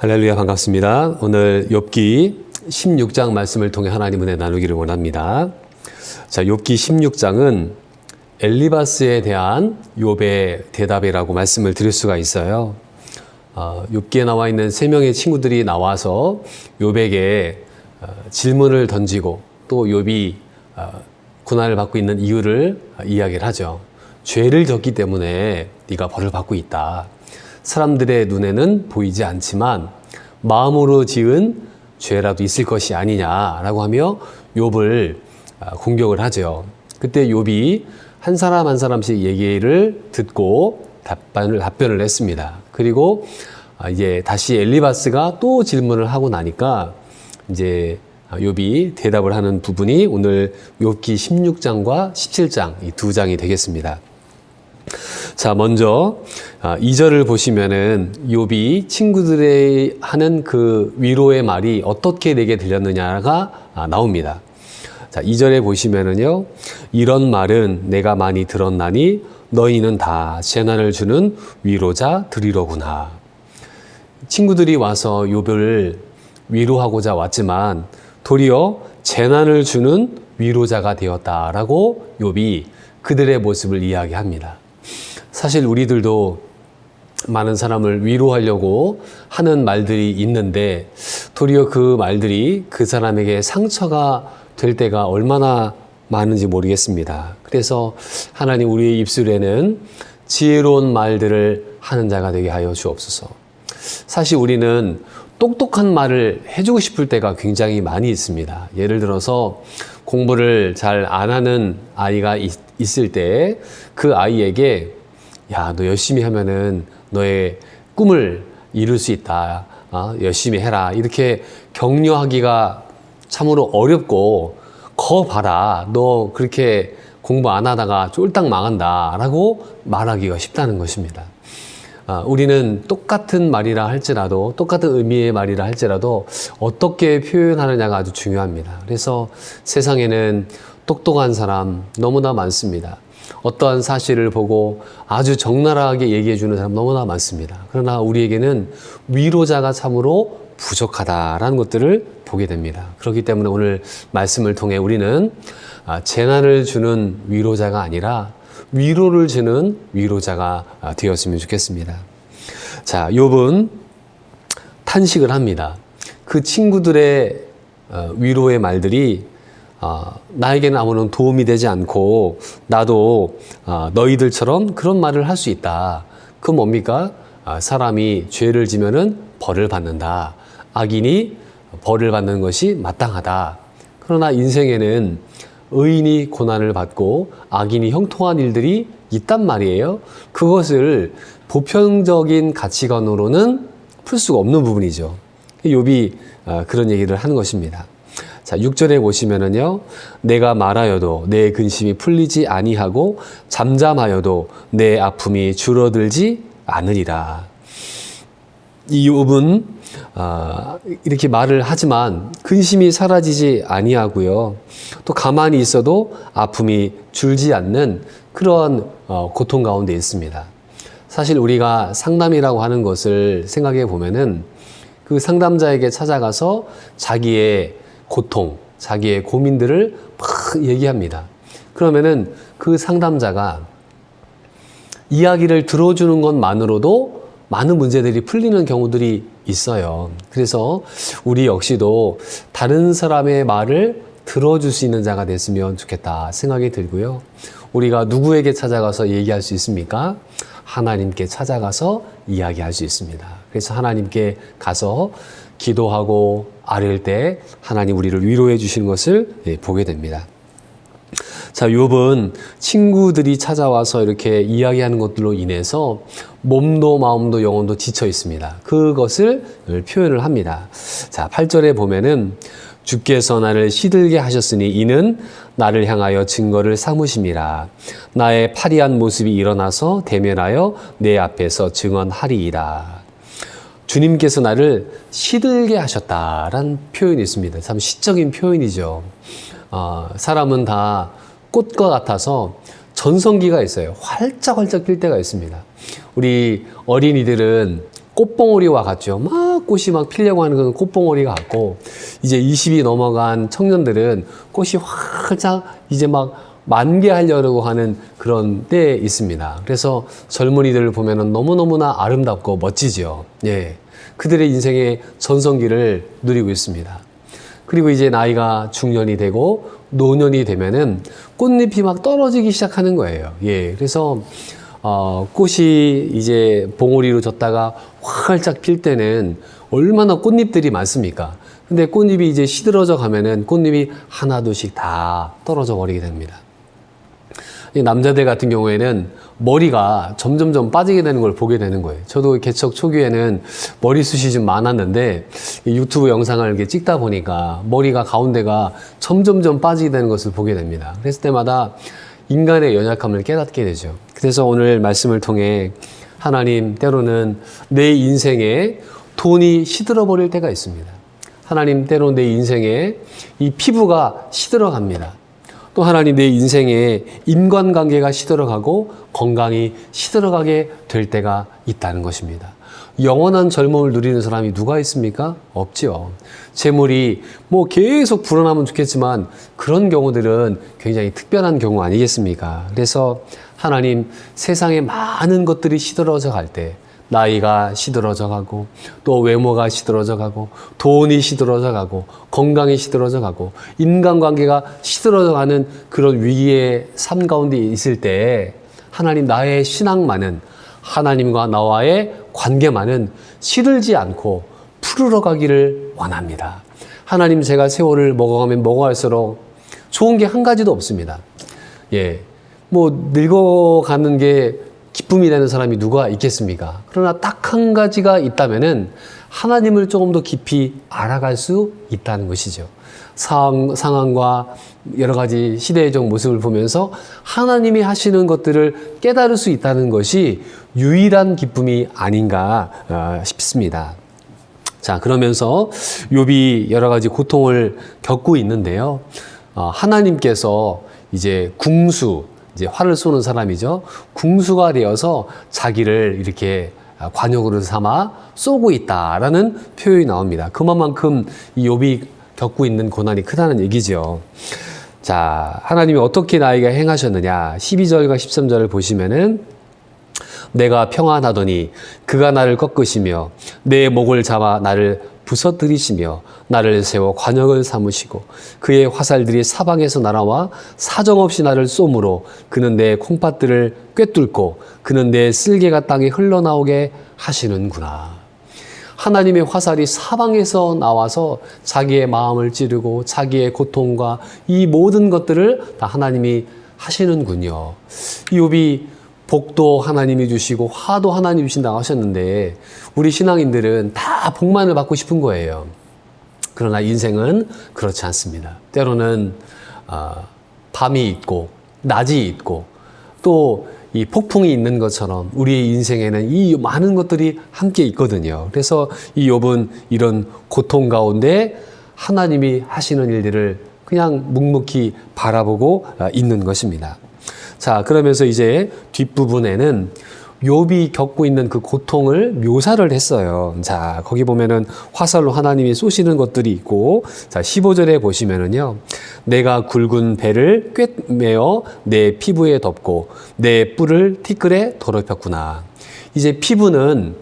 할렐루야 반갑습니다. 오늘 욥기 16장 말씀을 통해 하나님 은혜 나누기를 원합니다. 자, 욥기 16장은 엘리바스에 대한 욥의 대답이라고 말씀을 드릴 수가 있어요. 어, 욥기에 나와 있는 세 명의 친구들이 나와서 욥에게 어, 질문을 던지고 또 욥이 어, 고난을 받고 있는 이유를 이야기를 하죠. 죄를 졌기 때문에 네가 벌을 받고 있다. 사람들의 눈에는 보이지 않지만 마음으로 지은 죄라도 있을 것이 아니냐라고 하며 욥을 아, 공격을 하죠. 그때 욥이 한 사람 한 사람씩 얘기를 듣고 답변을 답변을 했습니다. 그리고 아, 이제 다시 엘리바스가 또 질문을 하고 나니까 이제 욥이 대답을 하는 부분이 오늘 욥기 16장과 17장 이 두 장이 되겠습니다. 자, 먼저 아, 2절을 보시면은 욥이 친구들의 하는 그 위로의 말이 어떻게 내게 들렸느냐가 아, 나옵니다. 자, 2절에 보시면은요. 이런 말은 내가 많이 들었나니 너희는 다 재난을 주는 위로자 들이로구나. 친구들이 와서 욥을 위로하고자 왔지만 도리어 재난을 주는 위로자가 되었다라고 욥이 그들의 모습을 이야기합니다. 사실 우리들도 많은 사람을 위로하려고 하는 말들이 있는데 도리어 그 말들이 그 사람에게 상처가 될 때가 얼마나 많은지 모르겠습니다. 그래서 하나님 우리의 입술에는 지혜로운 말들을 하는 자가 되게 하여 주옵소서. 사실 우리는 똑똑한 말을 해주고 싶을 때가 굉장히 많이 있습니다. 예를 들어서 공부를 잘 안 하는 아이가 있, 있을 때 그 아이에게 야, 너 열심히 하면은 너의 꿈을 이룰 수 있다. 어, 열심히 해라. 이렇게 격려하기가 참으로 어렵고, 거 봐라. 너 그렇게 공부 안 하다가 쫄딱 망한다. 라고 말하기가 쉽다는 것입니다. 아, 우리는 똑같은 말이라 할지라도, 똑같은 의미의 말이라 할지라도, 어떻게 표현하느냐가 아주 중요합니다. 그래서 세상에는 똑똑한 사람 너무나 많습니다. 어떠한 사실을 보고 아주 적나라하게 얘기해 주는 사람 너무나 많습니다. 그러나 우리에게는 위로자가 참으로 부족하다라는 것들을 보게 됩니다. 그렇기 때문에 오늘 말씀을 통해 우리는 아, 재난을 주는 위로자가 아니라 위로를 주는 위로자가 아, 되었으면 좋겠습니다. 자, 욥은 탄식을 합니다. 그 친구들의 어, 위로의 말들이 아, 나에게는 아무런 도움이 되지 않고 나도 아, 너희들처럼 그런 말을 할 수 있다. 그 뭡니까? 아, 사람이 죄를 지면은 벌을 받는다. 악인이 벌을 받는 것이 마땅하다. 그러나 인생에는 의인이 고난을 받고 악인이 형통한 일들이 있단 말이에요. 그것을 보편적인 가치관으로는 풀 수가 없는 부분이죠. 욥이 아, 그런 얘기를 하는 것입니다. 자, 6절에 보시면은요. 내가 말하여도 내 근심이 풀리지 아니하고 잠잠하여도 내 아픔이 줄어들지 않으리라. 이 욥은 아, 이렇게 말을 하지만 근심이 사라지지 아니하고요. 또 가만히 있어도 아픔이 줄지 않는 그런 어, 고통 가운데 있습니다. 사실 우리가 상담이라고 하는 것을 생각해 보면은 그 상담자에게 찾아가서 자기의 고통, 자기의 고민들을 막 얘기합니다. 그러면은 그 상담자가 이야기를 들어주는 것만으로도 많은 문제들이 풀리는 경우들이 있어요. 그래서 우리 역시도 다른 사람의 말을 들어줄 수 있는 자가 됐으면 좋겠다 생각이 들고요. 우리가 누구에게 찾아가서 얘기할 수 있습니까? 하나님께 찾아가서 이야기할 수 있습니다. 그래서 하나님께 가서 기도하고 아뢰을 때 하나님 우리를 위로해 주시는 것을 예, 보게 됩니다. 자, 욥은 친구들이 찾아와서 이렇게 이야기하는 것들로 인해서 몸도 마음도 영혼도 지쳐 있습니다. 그것을 표현을 합니다. 자, 8절에 보면은 주께서 나를 시들게 하셨으니 이는 나를 향하여 증거를 삼으심이라. 나의 파리한 모습이 일어나서 대면하여 내 앞에서 증언하리이다. 주님께서 나를 시들게 하셨다라는 표현이 있습니다. 참 시적인 표현이죠. 어, 사람은 다 꽃과 같아서 전성기가 있어요. 활짝활짝 필 때가 있습니다. 우리 어린이들은 꽃봉오리와 같죠. 막 꽃이 막 피려고 하는 건 꽃봉오리가 같고 이제 20이 넘어간 청년들은 꽃이 활짝 이제 막 만개하려고 하는 그런 때에 있습니다. 그래서 젊은이들을 보면은 너무너무나 아름답고 멋지죠. 예. 그들의 인생의 전성기를 누리고 있습니다. 그리고 이제 나이가 중년이 되고 노년이 되면은 꽃잎이 막 떨어지기 시작하는 거예요. 예. 그래서 어, 꽃이 이제 봉오리로 졌다가 활짝 필 때는 얼마나 꽃잎들이 많습니까? 근데 꽃잎이 이제 시들어져 가면은 꽃잎이 하나둘씩 다 떨어져 버리게 됩니다. 이 남자들 같은 경우에는 머리가 점점점 빠지게 되는 걸 보게 되는 거예요. 저도 개척 초기에는 머리숱이 좀 많았는데 이 유튜브 영상을 이렇게 찍다 보니까 머리가 가운데가 점점점 빠지게 되는 것을 보게 됩니다. 그랬을 때마다 인간의 연약함을 깨닫게 되죠. 그래서 오늘 말씀을 통해 하나님 때로는 내 인생에 돈이 시들어 버릴 때가 있습니다. 하나님 때로 내 인생에 이 피부가 시들어 갑니다. 또 하나님 내 인생에 인간관계가 시들어가고 건강이 시들어가게 될 때가 있다는 것입니다. 영원한 젊음을 누리는 사람이 누가 있습니까? 없죠. 재물이 뭐 계속 불어나면 좋겠지만 그런 경우들은 굉장히 특별한 경우 아니겠습니까? 그래서 하나님 세상에 많은 것들이 시들어져 갈 때, 나이가 시들어져 가고 또 외모가 시들어져 가고 돈이 시들어져 가고 건강이 시들어져 가고 인간관계가 시들어져 가는 그런 위기의 삶 가운데 있을 때 하나님 나의 신앙만은 하나님과 나와의 관계만은 시들지 않고 푸르러 가기를 원합니다. 하나님 제가 세월을 먹어가면 먹어갈수록 좋은 게 한 가지도 없습니다. 예. 뭐 늙어가는 게 기쁨이 되는 사람이 누가 있겠습니까? 그러나 딱 한 가지가 있다면은 하나님을 조금 더 깊이 알아갈 수 있다는 것이죠. 상황, 상황과 여러 가지 시대적 모습을 보면서 하나님이 하시는 것들을 깨달을 수 있다는 것이 유일한 기쁨이 아닌가 어, 싶습니다. 자, 그러면서 욥이 여러 가지 고통을 겪고 있는데요. 어, 하나님께서 이제 궁수, 이제 활을 쏘는 사람이죠. 궁수가 되어서 자기를 이렇게 관역으로 삼아 쏘고 있다라는 표현이 나옵니다. 그만큼 이 욥이 겪고 있는 고난이 크다는 얘기죠. 자, 하나님이 어떻게 나에게 행하셨느냐? 12절과 13절을 보시면은 내가 평안하더니 그가 나를 꺾으시며 내 목을 잡아 나를 부서뜨리시며 나를 세워 관역을 삼으시고 그의 화살들이 사방에서 날아와 사정없이 나를 쏘므로 그는 내 콩팥들을 꿰뚫고 그는 내 쓸개가 땅에 흘러나오게 하시는구나. 하나님의 화살이 사방에서 나와서 자기의 마음을 찌르고 자기의 고통과 이 모든 것들을 다 하나님이 하시는군요. 욥이 복도 하나님이 주시고 화도 하나님이 주신다고 하셨는데 우리 신앙인들은 다 복만을 받고 싶은 거예요. 그러나 인생은 그렇지 않습니다. 때로는 어, 밤이 있고 낮이 있고 또 이 폭풍이 있는 것처럼 우리의 인생에는 이 많은 것들이 함께 있거든요. 그래서 이 욥은 이런 고통 가운데 하나님이 하시는 일들을 그냥 묵묵히 바라보고 어, 있는 것입니다. 자, 그러면서 이제 뒷부분에는 욥이 겪고 있는 그 고통을 묘사를 했어요. 자, 거기 보면은 화살로 하나님이 쏘시는 것들이 있고, 자, 15절에 보시면은요, 내가 굵은 배를 꿰매어 내 피부에 덮고 내 뿔을 티끌에 더럽혔구나. 이제 피부는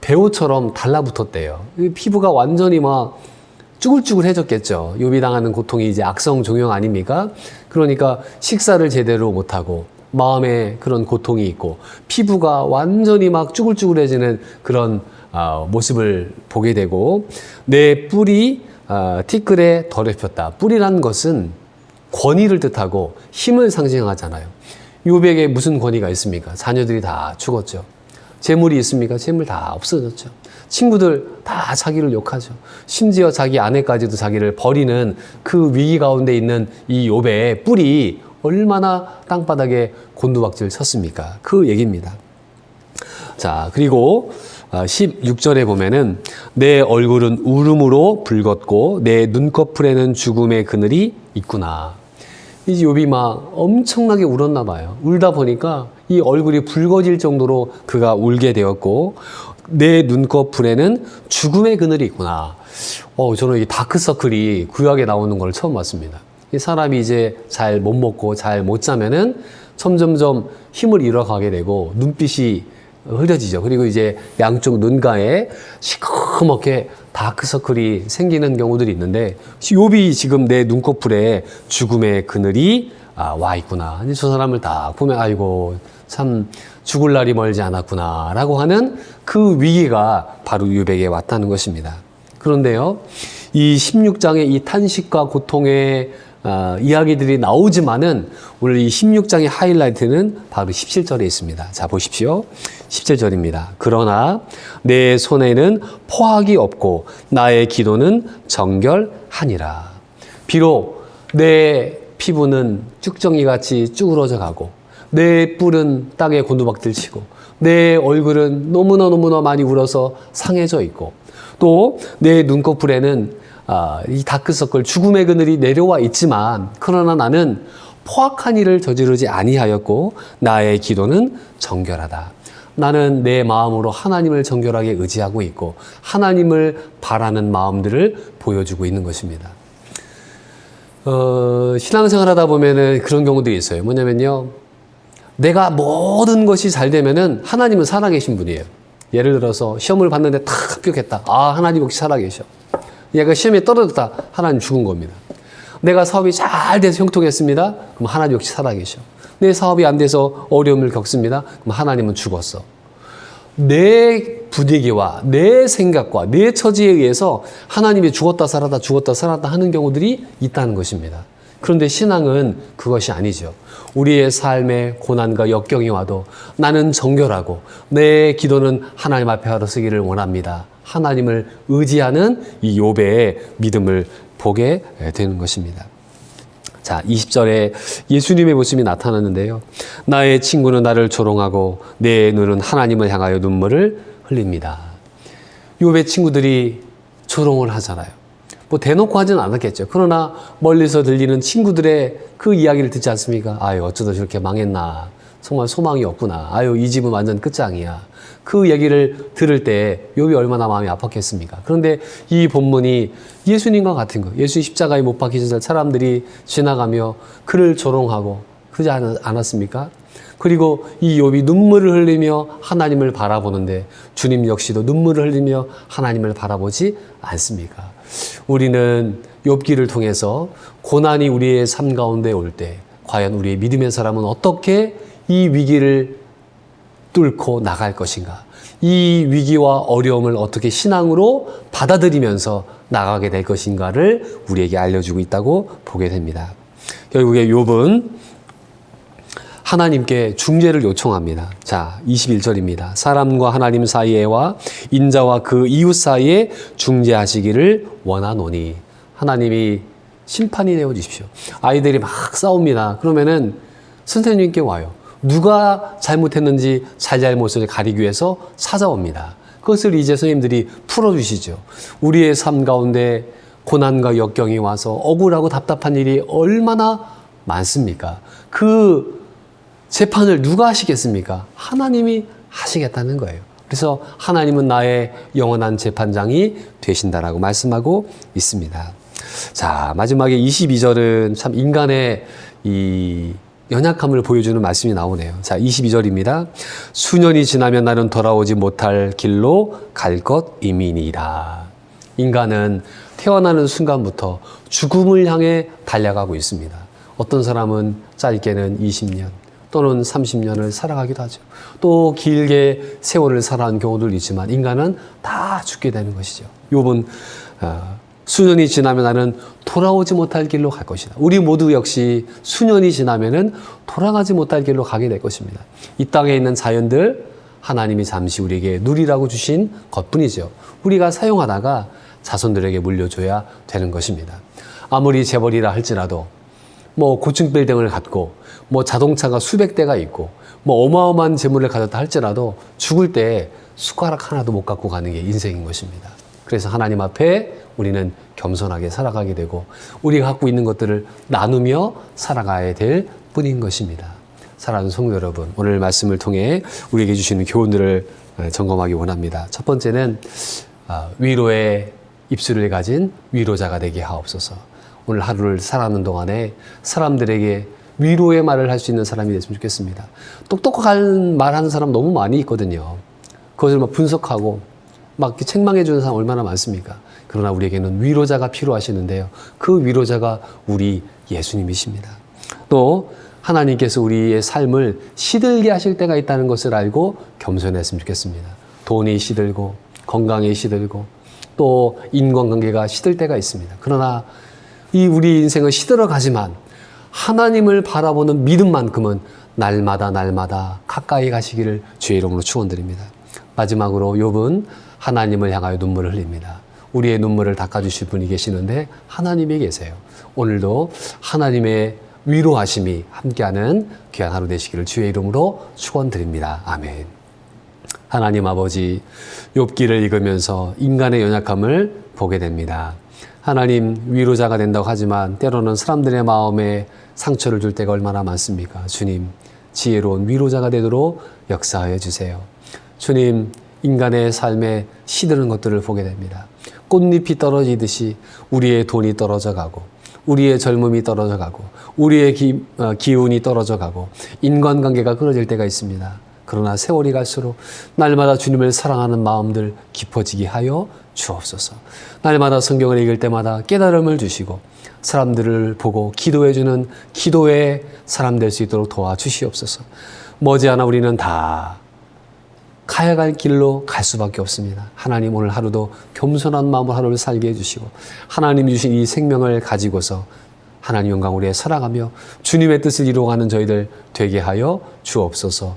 배우처럼 달라붙었대요. 이 피부가 완전히 막 쭈글쭈글해졌겠죠. 요비 당하는 고통이 이제 악성 종양 아닙니까? 그러니까 식사를 제대로 못하고 마음에 그런 고통이 있고 피부가 완전히 막 쭈글쭈글해지는 그런 어, 모습을 보게 되고 내 뿔이 어, 티끌에 더럽혔다. 뿔이란 것은 권위를 뜻하고 힘을 상징하잖아요. 요백에 무슨 권위가 있습니까? 자녀들이 다 죽었죠. 재물이 있습니까? 재물 다 없어졌죠. 친구들 다 자기를 욕하죠. 심지어 자기 아내까지도 자기를 버리는 그 위기 가운데 있는 이 욥의 뿔이 얼마나 땅바닥에 곤두박질 쳤습니까? 그 얘기입니다. 자, 그리고 16절에 보면은 내 얼굴은 울음으로 붉었고 내 눈꺼풀에는 죽음의 그늘이 있구나. 이 욥이 막 엄청나게 울었나 봐요. 울다 보니까 이 얼굴이 붉어질 정도로 그가 울게 되었고 내 눈꺼풀에는 죽음의 그늘이 있구나. 어, 저는 이 다크서클이 구약에 나오는 걸 처음 봤습니다. 이 사람이 이제 잘 못 먹고 잘 못 자면은 점점점 힘을 잃어가게 되고 눈빛이 흐려지죠. 그리고 이제 양쪽 눈가에 시커멓게 다크서클이 생기는 경우들이 있는데 욥이 지금 내 눈꺼풀에 죽음의 그늘이 아, 와 있구나. 저 사람을 딱 보면 아이고 참 죽을 날이 멀지 않았구나 라고 하는 그 위기가 바로 욥에게 왔다는 것입니다. 그런데요, 이 16장의 이 탄식과 고통의 아, 이야기들이 나오지만은 오늘 이 16장의 하이라이트는 바로 17절에 있습니다. 자, 보십시오. 17절입니다. 그러나 내 손에는 포악이 없고 나의 기도는 정결하니라. 비록 내 피부는 쭉정이 같이 쭈그러져 가고 내 뿔은 땅에 곤두박질 치고 내 얼굴은 너무나 너무나 많이 울어서 상해져 있고 또 내 눈꺼풀에는 아, 이 다크서클 죽음의 그늘이 내려와 있지만 그러나 나는 포악한 일을 저지르지 아니하였고 나의 기도는 정결하다. 나는 내 마음으로 하나님을 정결하게 의지하고 있고 하나님을 바라는 마음들을 보여주고 있는 것입니다. 어, 신앙생활 하다 보면은 그런 경우들이 있어요. 뭐냐면요. 내가 모든 것이 잘 되면은 하나님은 살아계신 분이에요. 예를 들어서 시험을 봤는데 탁 합격했다. 아, 하나님 역시 살아계셔. 얘가 시험에 떨어졌다. 하나님 죽은 겁니다. 내가 사업이 잘 돼서 형통했습니다. 그럼 하나님 역시 살아계셔. 내 사업이 안 돼서 어려움을 겪습니다. 그럼 하나님은 죽었어. 내 부대기와 내 생각과 내 처지에 의해서 하나님이 죽었다 살았다 죽었다 살았다 하는 경우들이 있다는 것입니다. 그런데 신앙은 그것이 아니죠. 우리의 삶에 고난과 역경이 와도 나는 정결하고 내 기도는 하나님 앞에 하러서기를 원합니다. 하나님을 의지하는 이 욥의 믿음을 보게 되는 것입니다. 자, 20절에 예수님의 모습이 나타났는데요. 나의 친구는 나를 조롱하고 내 눈은 하나님을 향하여 눈물을 흘립니다. 욥의 친구들이 조롱을 하잖아요. 뭐 대놓고 하지는 않았겠죠. 그러나 멀리서 들리는 친구들의 그 이야기를 듣지 않습니까? 아유, 어쩌다 저렇게 망했나. 정말 소망이 없구나. 아유, 이 집은 완전 끝장이야. 그 얘기를 들을 때 욥이 얼마나 마음이 아팠겠습니까? 그런데 이 본문이 예수님과 같은 거. 예수 십자가에 못 박히신 사람들이 지나가며 그를 조롱하고 그러지 않- 않았습니까? 그리고 이 욥이 눈물을 흘리며 하나님을 바라보는데 주님 역시도 눈물을 흘리며 하나님을 바라보지 않습니까? 우리는 욥기를 통해서 고난이 우리의 삶 가운데 올 때 과연 우리의 믿음의 사람은 어떻게 이 위기를 뚫고 나갈 것인가? 이 위기와 어려움을 어떻게 신앙으로 받아들이면서 나가게 될 것인가를 우리에게 알려주고 있다고 보게 됩니다. 결국에 욥은 하나님께 중재를 요청합니다. 자, 21절입니다. 사람과 하나님 사이에와 인자와 그 이웃 사이에 중재하시기를 원하노니 하나님이 심판이 되어 주십시오. 아이들이 막 싸웁니다. 그러면은 선생님께 와요. 누가 잘못했는지 잘잘못을 가리기 위해서 찾아옵니다. 그것을 이제 선생님들이 풀어주시죠. 우리의 삶 가운데 고난과 역경이 와서 억울하고 답답한 일이 얼마나 많습니까? 그 재판을 누가 하시겠습니까? 하나님이 하시겠다는 거예요. 그래서 하나님은 나의 영원한 재판장이 되신다라고 말씀하고 있습니다. 자, 마지막에 22절은 참 인간의 이 연약함을 보여주는 말씀이 나오네요. 자, 22절입니다. 수년이 지나면 나는 돌아오지 못할 길로 갈 것이미니라. 인간은 태어나는 순간부터 죽음을 향해 달려가고 있습니다. 어떤 사람은 짧게는 20년 또는 30년을 살아가기도 하죠. 또 길게 세월을 살아간 경우도 있지만 인간은 다 죽게 되는 것이죠. 욥은 어, 수년이 지나면 나는 돌아오지 못할 길로 갈 것이다. 우리 모두 역시 수년이 지나면은 돌아가지 못할 길로 가게 될 것입니다. 이 땅에 있는 자연들 하나님이 잠시 우리에게 누리라고 주신 것뿐이죠. 우리가 사용하다가 자손들에게 물려줘야 되는 것입니다. 아무리 재벌이라 할지라도 뭐 고층 빌딩을 갖고 뭐 자동차가 수백 대가 있고 뭐 어마어마한 재물을 가졌다 할지라도 죽을 때 숟가락 하나도 못 갖고 가는 게 인생인 것입니다. 그래서 하나님 앞에 우리는 겸손하게 살아가게 되고 우리가 갖고 있는 것들을 나누며 살아가야 될 뿐인 것입니다. 사랑하는 성도 여러분, 오늘 말씀을 통해 우리에게 주시는 교훈들을 예, 점검하기 원합니다. 첫 번째는 아, 위로의 입술을 가진 위로자가 되게 하옵소서. 오늘 하루를 살아가는 동안에 사람들에게 위로의 말을 할 수 있는 사람이 됐으면 좋겠습니다. 똑똑한 말 하는 사람 너무 많이 있거든요. 그것을 막 분석하고 막 책망해 주는 사람 얼마나 많습니까? 그러나 우리에게는 위로자가 필요하시는데요. 그 위로자가 우리 예수님이십니다. 또 하나님께서 우리의 삶을 시들게 하실 때가 있다는 것을 알고 겸손했으면 좋겠습니다. 돈이 시들고 건강이 시들고 또 인간관계가 시들 때가 있습니다. 그러나 이 우리 인생은 시들어 가지만 하나님을 바라보는 믿음만큼은 날마다 날마다 가까이 가시기를 주의 이름으로 축원드립니다. 마지막으로 욥은 하나님을 향하여 눈물을 흘립니다. 우리의 눈물을 닦아주실 분이 계시는데 하나님이 계세요. 오늘도 하나님의 위로하심이 함께하는 귀한 하루 되시기를 주의 이름으로 축원드립니다. 아멘. 하나님 아버지 욥기를 읽으면서 인간의 연약함을 보게 됩니다. 하나님 위로자가 된다고 하지만 때로는 사람들의 마음에 상처를 줄 때가 얼마나 많습니까? 주님 지혜로운 위로자가 되도록 역사하여 주세요. 주님 인간의 삶에 시드는 것들을 보게 됩니다. 꽃잎이 떨어지듯이 우리의 돈이 떨어져 가고 우리의 젊음이 떨어져 가고 우리의 기, 어, 기운이 떨어져 가고 인간관계가 끊어질 때가 있습니다. 그러나 세월이 갈수록 날마다 주님을 사랑하는 마음들 깊어지게 하여 주옵소서. 날마다 성경을 읽을 때마다 깨달음을 주시고 사람들을 보고 기도해 주는 기도의 사람 될 수 있도록 도와주시옵소서. 머지않아 우리는 다 가야 갈 길로 갈 수밖에 없습니다. 하나님 오늘 하루도 겸손한 마음으로 하루를 살게 해주시고 하나님 주신 이 생명을 가지고서 하나님 영광 우리에 살아가며 주님의 뜻을 이루어가는 저희들 되게 하여 주옵소서